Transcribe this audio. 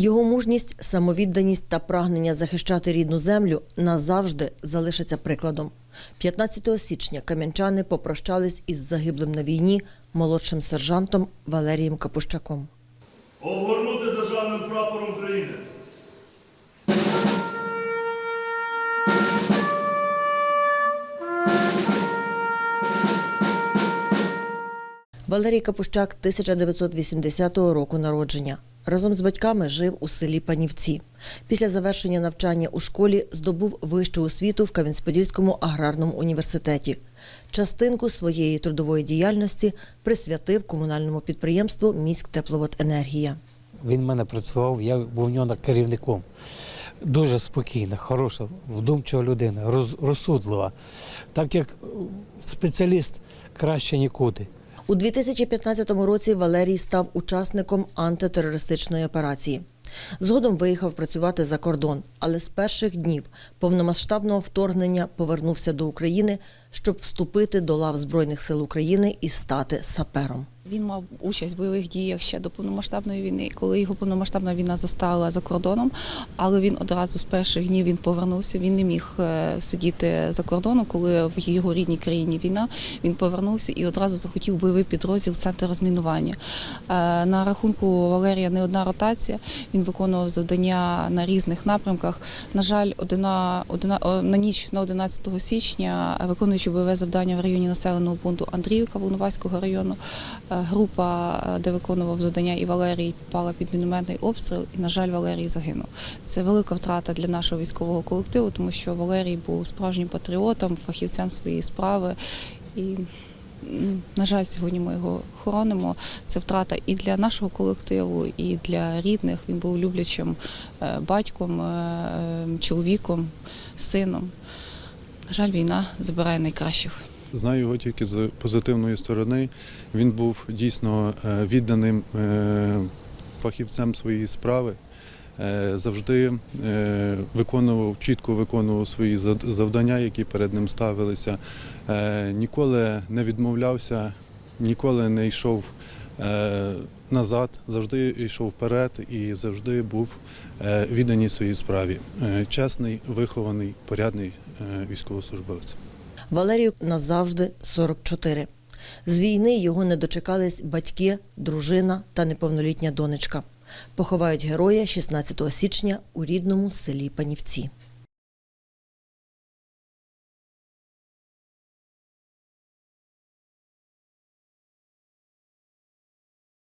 Його мужність, самовідданість та прагнення захищати рідну землю назавжди залишаться прикладом. 15 січня кам'янчани попрощались із загиблим на війні молодшим сержантом Валерієм Капущаком. Огорнути державним прапором України. Валерій Капущак 1980 року народження. Разом з батьками жив у селі Панівці. Після завершення навчання у школі здобув вищу освіту в Кам'янець-Подільському аграрному університеті. Частинку своєї трудової діяльності присвятив комунальному підприємству «Міськтепловоденергія». Він в мене працював, я був в нього керівником. Дуже спокійна, хороша, вдумчива людина, роз- розсудлива. Так як спеціаліст краще нікуди. У 2015 році Валерій став учасником антитерористичної операції. Згодом виїхав працювати за кордон, але з перших днів повномасштабного вторгнення повернувся до України, щоб вступити до лав Збройних сил України і стати сапером. Він мав участь в бойових діях ще до повномасштабної війни, коли його повномасштабна війна застала за кордоном. Але він одразу з перших днів він повернувся. Він не міг е, сидіти за кордоном, коли в його рідній країні війна. Він повернувся і одразу захотів бойовий підрозділ центр розмінування. Е, На рахунку Валерія не одна ротація. Він виконував завдання на різних напрямках. На жаль, одна, одна на ніч на 11 січня, виконуючи бойове завдання в районі населеного пункту Андріївка Волноваського району. Група, е, де виконував завдання, і Валерій попала під мінометний обстріл. І, на жаль, Валерій загинув. Це велика втрата для нашого військового колективу, тому що Валерій був справжнім патріотом, фахівцем своєї справи. І, на жаль, сьогодні ми його хоронимо. Це втрата і для нашого колективу, і для рідних. Він був люблячим е, батьком, е, чоловіком, сином. На жаль, війна забирає найкращих. Знаю його тільки з позитивної сторони. Він був дійсно е, відданим е, фахівцем своєї справи. Е, Завжди виконував, чітко виконував свої завдання, які перед ним ставилися. Ніколи не відмовлявся, ніколи не йшов назад, завжди йшов вперед і завжди був відданий своїй справі. Чесний, вихований, порядний військовослужбовець. Валерію назавжди 44. З війни його не дочекались батьки, дружина та неповнолітня донечка. Поховають героя 16 січня у рідному селі Панівці.